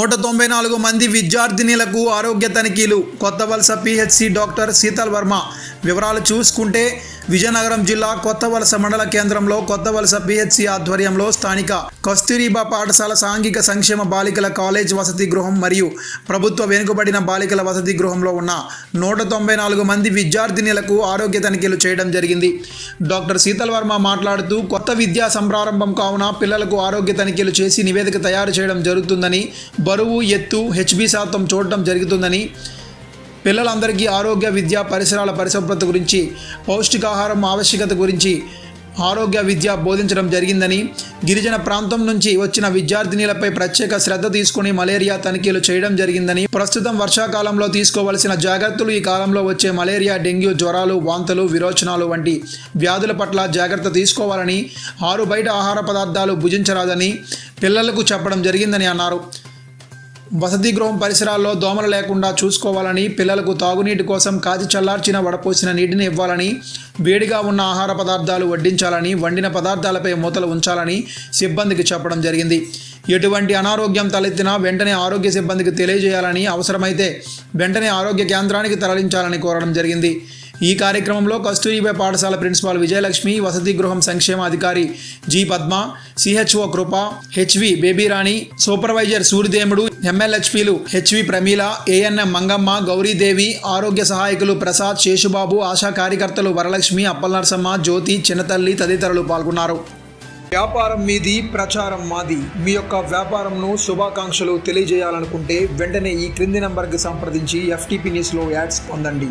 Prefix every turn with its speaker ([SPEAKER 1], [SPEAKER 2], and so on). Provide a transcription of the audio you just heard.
[SPEAKER 1] నూట తొంభై నాలుగు మంది విద్యార్థినిలకు ఆరోగ్య తనిఖీలు. కొత్త వలస పిహెచ్సి డాక్టర్ శీతల్ వర్మ. వివరాలు చూసుకుంటే విజయనగరం జిల్లా కొత్త వలస మండల కేంద్రంలో కొత్త వలస పిహెచ్సి ఆధ్వర్యంలో స్థానిక కస్తూరిబా పాఠశాల సాంఘిక సంక్షేమ బాలికల కాలేజ్ వసతి గృహం మరియు ప్రభుత్వ వెనుకబడిన బాలికల వసతి గృహంలో ఉన్న నూట తొంభై నాలుగు మంది విద్యార్థినిలకు ఆరోగ్య తనిఖీలు చేయడం జరిగింది. డాక్టర్ శీతల్ వర్మ మాట్లాడుతూ కొత్త విద్యా సంప్రారంభం కావున పిల్లలకు ఆరోగ్య తనిఖీలు చేసి నివేదిక తయారు చేయడం జరుగుతుందని బరువు ఎత్తు హెచ్బి శాతం చూడటం జరుగుతుందని పిల్లలందరికీ ఆరోగ్య విద్య పరిసరాల పరిశుభ్రత గురించి పౌష్టికాహారం ఆవశ్యకత గురించి ఆరోగ్య విద్య బోధించడం జరిగిందని గిరిజన ప్రాంతం నుంచి వచ్చిన విద్యార్థినిలపై ప్రత్యేక శ్రద్ధ తీసుకుని మలేరియా తనిఖీలు చేయడం జరిగిందని ప్రస్తుతం వర్షాకాలంలో తీసుకోవలసిన జాగ్రత్తలు ఈ కాలంలో వచ్చే మలేరియా డెంగ్యూ జ్వరాలు వాంతలు విరోచనాలు వంటి వ్యాధుల పట్ల జాగ్రత్త తీసుకోవాలని ఆరు బయట ఆహార పదార్థాలు భుజించరాదని పిల్లలకు చెప్పడం జరిగిందని అన్నారు. వసతి గృహం పరిసరాల్లో దోమలు లేకుండా చూసుకోవాలని పిల్లలకు తాగునీటి కోసం కాచి చల్లార్చిన వడపోసిన నీటిని ఇవ్వాలని వేడిగా ఉన్న ఆహార పదార్థాలు వడ్డించాలని వండిన పదార్థాలపై మూతలు ఉంచాలని సిబ్బందికి చెప్పడం జరిగింది. ఎటువంటి అనారోగ్యం తలెత్తినా వెంటనే ఆరోగ్య సిబ్బందికి తెలియజేయాలని అవసరమైతే వెంటనే ఆరోగ్య కేంద్రానికి తరలించాలని కోరడం జరిగింది. ఈ కార్యక్రమంలో కస్తూరిబా పాఠశాల ప్రిన్సిపాల్ విజయలక్ష్మి వసతి గృహం సంక్షేమ అధికారి G Padma CHO Krupa HV Babyrani supervisor Suryademudu ఎంఎల్హెచ్పిలు HV Pramila ANM Mangamma Gauri Devi ఆరోగ్య సహాయకులు ప్రసాద్ శేషుబాబు ఆశా కార్యకర్తలు వరలక్ష్మి అప్పలనరసమ్మ జ్యోతి చిన్నతల్లి తదితరులు పాల్గొన్నారు. వ్యాపారం మీది ప్రచారం మాది. మీ యొక్క వ్యాపారంను శుభాకాంక్షలు తెలియజేయాలనుకుంటే వెంటనే ఈ క్రింది నంబర్కి సంప్రదించి ఎఫ్టీపీ న్యూస్లో యాడ్స్ పొందండి.